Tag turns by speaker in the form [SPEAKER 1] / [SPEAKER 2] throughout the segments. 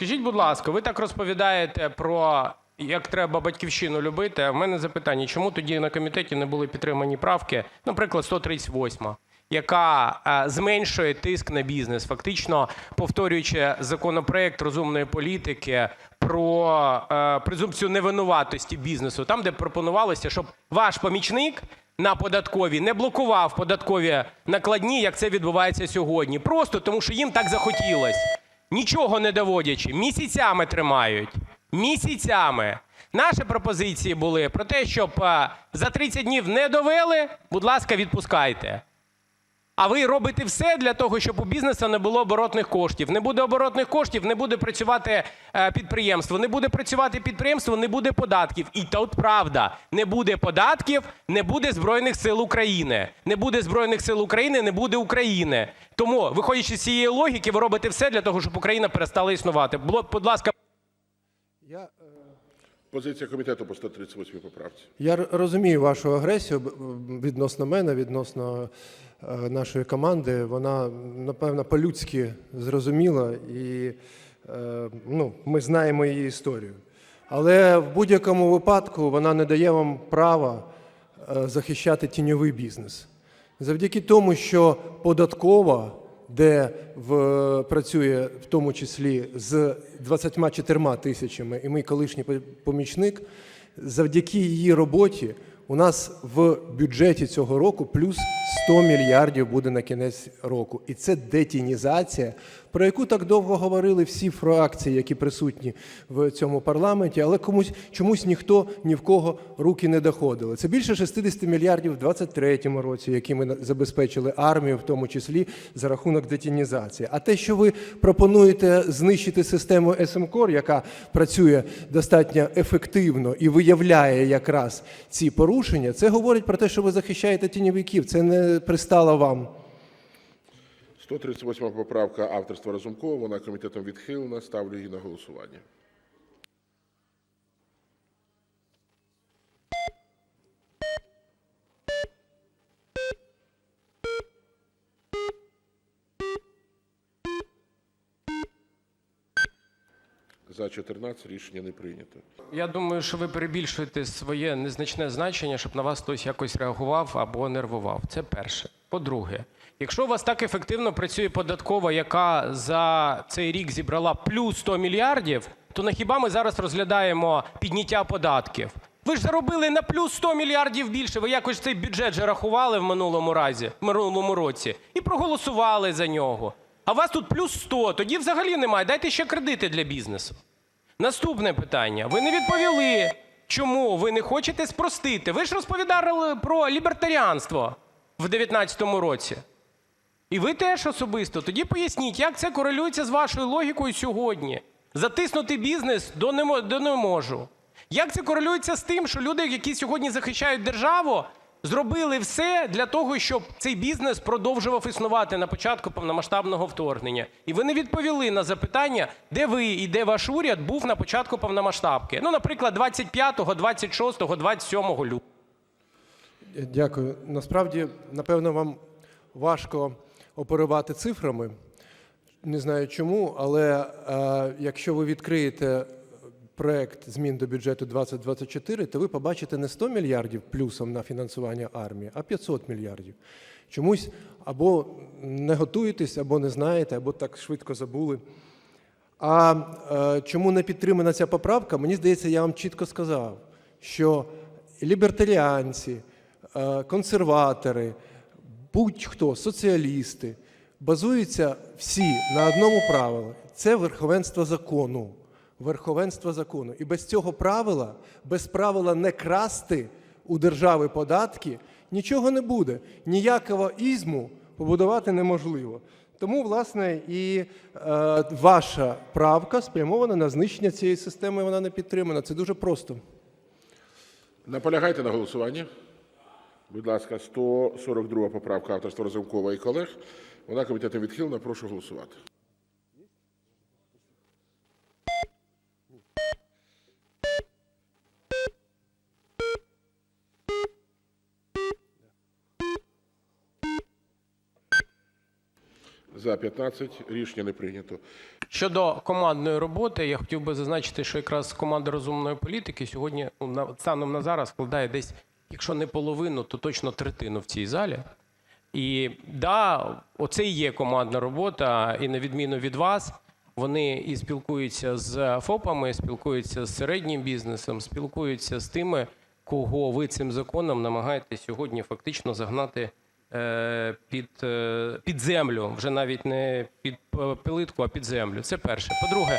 [SPEAKER 1] Скажіть, будь ласка, ви так розповідаєте про як треба батьківщину любити. А в мене запитання: чому тоді на комітеті не були підтримані правки, наприклад, 138, яка е, зменшує тиск на бізнес, фактично повторюючи законопроект розумної політики про е, презумпцію невинуватості бізнесу, там, де пропонувалося, щоб ваш помічник на податковій не блокував податкові накладні, як це відбувається сьогодні, просто тому що їм так захотілось, нічого не доводячи, місяцями тримають. Місяцями. Наші пропозиції були про те, щоб е, за 30 днів не довели, будь ласка, відпускайте. А ви робите все для того, щоб у бізнесу не було оборотних коштів. Не буде оборотних коштів, не буде працювати е, підприємство. Не буде працювати підприємство, не буде податків. І тут правда, не буде податків, не буде Збройних сил України. Не буде Збройних сил України, не буде України. Тому, виходячи з цієї логіки, ви робите все для того, щоб Україна перестала існувати. Будь ласка,
[SPEAKER 2] Я, е,
[SPEAKER 3] Позиція комітету по 138 поправці.
[SPEAKER 2] я розумію вашу агресію відносно мене, відносно е, нашої команди. Вона, напевно, по-людськи зрозуміла, і е, ну, ми знаємо її історію. Але в будь-якому випадку вона не дає вам права е, захищати тіньовий бізнес. Завдяки тому, що податкова, де в, працює в тому числі з 24 тисячами, і мій колишній помічник, завдяки її роботі у нас в бюджеті цього року плюс 100 мільярдів буде на кінець року. І це детінізація, про яку так довго говорили всі фракції, які присутні в цьому парламенті, але комусь чомусь ніхто ні в кого руки не доходили. Це більше 60 мільярдів в 2023 році, які ми забезпечили армію, в тому числі за рахунок детінізації. А те, що ви пропонуєте знищити систему СМКОР, яка працює достатньо ефективно і виявляє якраз ці порушення, це говорить про те, що ви захищаєте тіньовиків. Це не пристало вам.
[SPEAKER 3] 138 поправка авторства Разумкова, вона комітетом відхилена. Ставлю її на голосування. За 14 рішення не прийнято.
[SPEAKER 1] Я думаю, що ви перебільшуєте своє незначне значення, щоб на вас хтось якось реагував або нервував. Це перше. По-друге, якщо у вас так ефективно працює податкова, яка за цей рік зібрала плюс 100 мільярдів, то на хіба ми зараз розглядаємо підняття податків? Ви ж заробили на плюс 100 мільярдів більше. Ви якось цей бюджет же рахували в минулому разі, в минулому році і проголосували за нього. А у вас тут плюс 100, тоді взагалі немає. Дайте ще кредити для бізнесу. Наступне питання. Ви не відповіли, чому ви не хочете спростити. Ви ж розповідали про лібертаріанство в 19-му році. І ви теж особисто. Тоді поясніть, як це корелюється з вашою логікою сьогодні. Затиснути бізнес до не, можу. Як це корелюється з тим, що люди, які сьогодні захищають державу, зробили все для того, щоб цей бізнес продовжував існувати на початку повномасштабного вторгнення. І ви не відповіли на запитання, де ви і де ваш уряд був на початку повномасштабки. Ну, наприклад, 25, 26, 27 лютого.
[SPEAKER 2] Дякую. Насправді, напевно, вам важко оперувати цифрами. Не знаю чому, але е, якщо ви відкриєте проект змін до бюджету 2024, то ви побачите не 100 мільярдів плюсом на фінансування армії, а 500 мільярдів. Чомусь або не готуєтесь, або не знаєте, або так швидко забули. А е, чому не підтримана ця поправка? Мені здається, я вам чітко сказав, що лібертаріанці, е, консерватори, будь-хто, соціалісти базуються всі на одному правилі це верховенство закону. Верховенство закону. І без цього правила, без правила не красти у держави податки, нічого не буде. Ніякого ізму побудувати неможливо. Тому, власне, і е, ваша правка спрямована на знищення цієї системи, вона не підтримана. Це дуже просто.
[SPEAKER 3] Наполягаєте на голосуванні? Будь ласка, 142 поправка авторства Разумкова і колег. Вона комітетом відхилена. Прошу голосувати. За 15 рішення не прийнято.
[SPEAKER 1] Щодо командної роботи, я хотів би зазначити, що якраз команда розумної політики сьогодні станом на зараз складає десь, якщо не половину, то точно третину в цій залі. І да, оце і є командна робота, і на відміну від вас, вони і спілкуються з ФОПами, спілкуються з середнім бізнесом, спілкуються з тими, кого ви цим законом намагаєтесь сьогодні фактично загнати під, е, під землю, вже навіть не під е, пилитку, а під землю. Це перше. По-друге,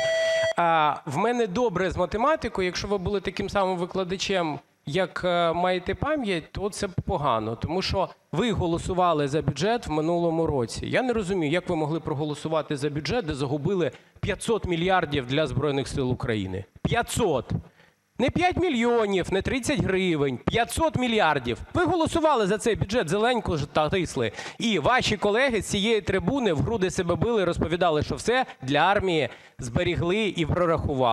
[SPEAKER 1] в мене добре з математикою. Якщо ви були таким самим викладачем, як е, маєте пам'ять, то це погано, тому що ви голосували за бюджет в минулому році. Я не розумію, як ви могли проголосувати за бюджет, де загубили 500 мільярдів для Збройних сил України. 500! Не 5 мільйонів, не 30 гривень, 500 мільярдів. Ви голосували за цей бюджет зеленько та тисли. І ваші колеги з цієї трибуни в груди себе били, розповідали, що все для армії зберігли і прорахували.